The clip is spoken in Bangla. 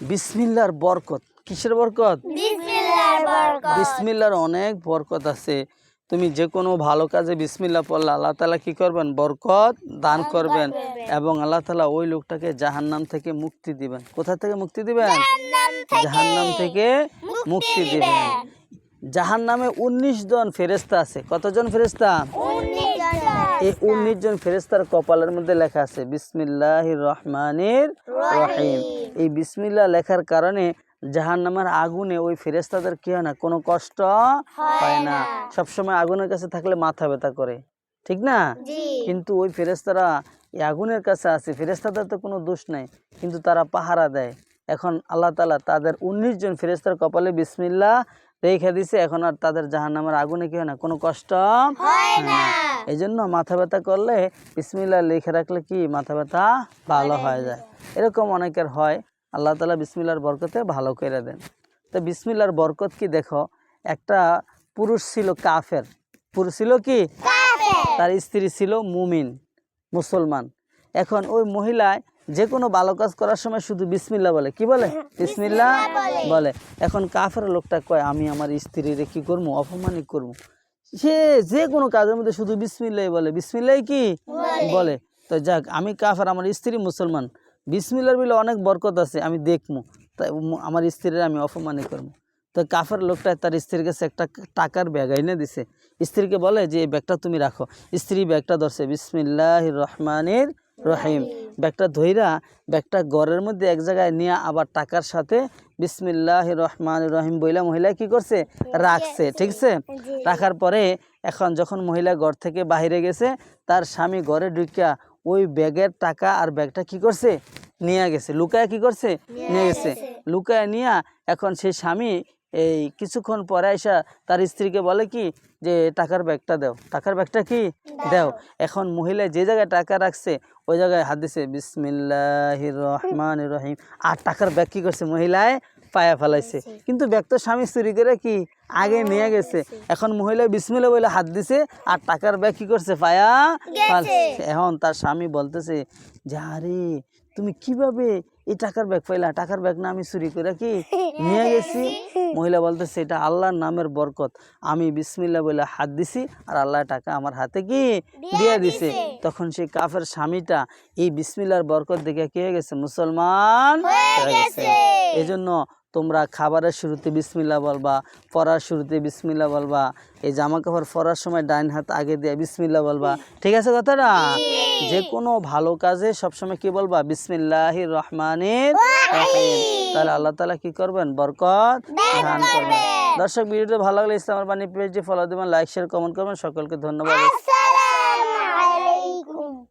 বিসমিল্লার বরকত। কিসের বরকত? বিসমিল্লার অনেক বরকত আছে। তুমি যে কোনো ভালো কাজে বিসমিল্লা পড়লে আল্লাহ তালা কি করবেন? বরকত দান করবেন। এবং আল্লাহ তালা ওই লোকটাকে জাহান্নাম থেকে মুক্তি দিবেন। কোথা থেকে মুক্তি দিবেন? জাহান্নাম থেকে মুক্তি দিবেন। জাহান্নামে উনিশ জন ফেরেস্তা আছে। কতজন ফেরেস্তা এই উনিশ জন ফেরেস্তার কপালের মধ্যে লেখা আছে বিসমিল্লাহ রহমানির রহিম। এই বিসমিল্লাহ লেখার কারণে জাহান্নামের আগুনে ওই ফেরেস্তাদের কি হয় না কোনো কষ্ট হয় না। সবসময় আগুনের কাছে থাকলে মাথা ব্যথা করে ঠিক না? কিন্তু ওই ফেরেস্তারা এই আগুনের কাছে আছে ফেরেস্তাদের তো কোনো দোষ নাই কিন্তু তারা পাহারা দেয়। এখন আল্লাহ তালা তাদের উনিশ জন ফেরেস্তার কপালে বিসমিল্লা রেখে দিছে। এখন আর তাদের জাহান্নামের আগুনে কি হয় না? কোনো কষ্ট না। এই জন্য মাথা ব্যথা করলে বিসমিল্লা লিখে রাখলে কি? মাথা ব্যথা ভালো হয়ে যায়। এরকম অনেকের হয়। আল্লাহ তালা বিসমিল্লার বরকতে ভালো করে দেন। তো বিসমিল্লার বরকত কি দেখো? একটা পুরুষ ছিল কাফের। পুরুষ ছিল কি? তার স্ত্রী ছিল মুমিন মুসলমান। এখন ওই মহিলায় যে কোনো ভালো কাজ করার সময় শুধু বিসমিল্লা বলে। কি বলে? বিসমিল্লা বলে। এখন কাফের লোকটা কয় আমি আমার স্ত্রীরে কি করব অপমানিক করব সে যে কোনো কাজের মধ্যে শুধু বিসমিল্লাই বলে। বিসমিল্লাই কি? বলে। তো যাক আমি কাফের আমার স্ত্রী মুসলমান। বিসমিল্লার বিলে অনেক বরকত আছে আমি দেখব তাই আমার স্ত্রীর আমি অপমানিক করব তো কাফের লোকটা তার স্ত্রীর কাছে একটা টাকার ব্যাগ এনে দিছে। স্ত্রীকে বলে যে এই ব্যাগটা তুমি রাখো। স্ত্রী ব্যাগটা ধরছে বিসমিল্লাহ রহমানের রহিম। ব্যাগটা ধইরা ব্যাগটা ঘরের মধ্যে এক জায়গায় নিয়ে আবার টাকার সাথে বিসমিল্লাহ রহমান রহিম বইলা মহিলা কি করছে? রাখছে ঠিক আছে রাখার পরে এখন যখন মহিলা ঘর থেকে বাইরে গেছে তার স্বামী ঘরে ঢুকিয়া ওই ব্যাগের টাকা আর ব্যাগটা কি করছে? নিয়ে গেছে। লুকায় কি করছে? নিয়ে গেছে। লুকায় নিয়া এখন সেই স্বামী এই কিছুক্ষণ পরে এসা তার স্ত্রীকে বলে কি যে টাকার ব্যাগটা দাও। টাকার ব্যাগটা কি? দাও। এখন মহিলা যে জায়গায় টাকা রাখছে ওই জায়গায় হাত দিছে বিসমিল্লাহ রহমান রহিম। আর টাকার ব্যাগ কী করছে? মহিলায় পায়া ফেলাইছে। কিন্তু ব্যাগ তো স্বামী চুরি করে কি আগে নিয়ে গেছে। এখন মহিলা বিসমিল্লা বলে হাত দিছে আর টাকার ব্যাগ কি করছে? পায়া ফেলছে এখন তার স্বামী বলতেছে যে আরে তুমি কীভাবে এই টাকার ব্যাগ পাইলা? টাকার ব্যাগ না আমি চুরি করে কি নিয়ে গেছি? মহিলা বলতেছে এটা আল্লাহর নামের বরকত। আমি বিসমিল্লা বলে হাত দিছি আর আল্লাহ টাকা আমার হাতে কি? দিয়ে দিছে। তখন সেই কাফের স্বামীটা এই বিসমিল্লার বরকত দেখে কি হয়ে গেছে? মুসলমান হয়ে গেছে। এই জন্য তোমরা খাবারের শুরুতে বিসমিল্লা বলবা পড়ার শুরুতে বিসমিল্লা বলবা এই জামা কাপড় পরার সময় ডাইন হাত আগে দিয়ে বিসমিল্লা বলবা। ঠিক আছে কথাটা? যে কোনো ভালো কাজে সবসময় কি বলবা? বিসমিল্লাহ রহমানের তাহলে আল্লাহ তালা কি করবেন? বরকত দান করবেন। দর্শক ভিডিওটা ভালো লাগলে ইসলামের বাণী পেজটি ফলো দেবেন লাইক শেয়ার কমেন্ট করবেন। সকলকে ধন্যবাদ।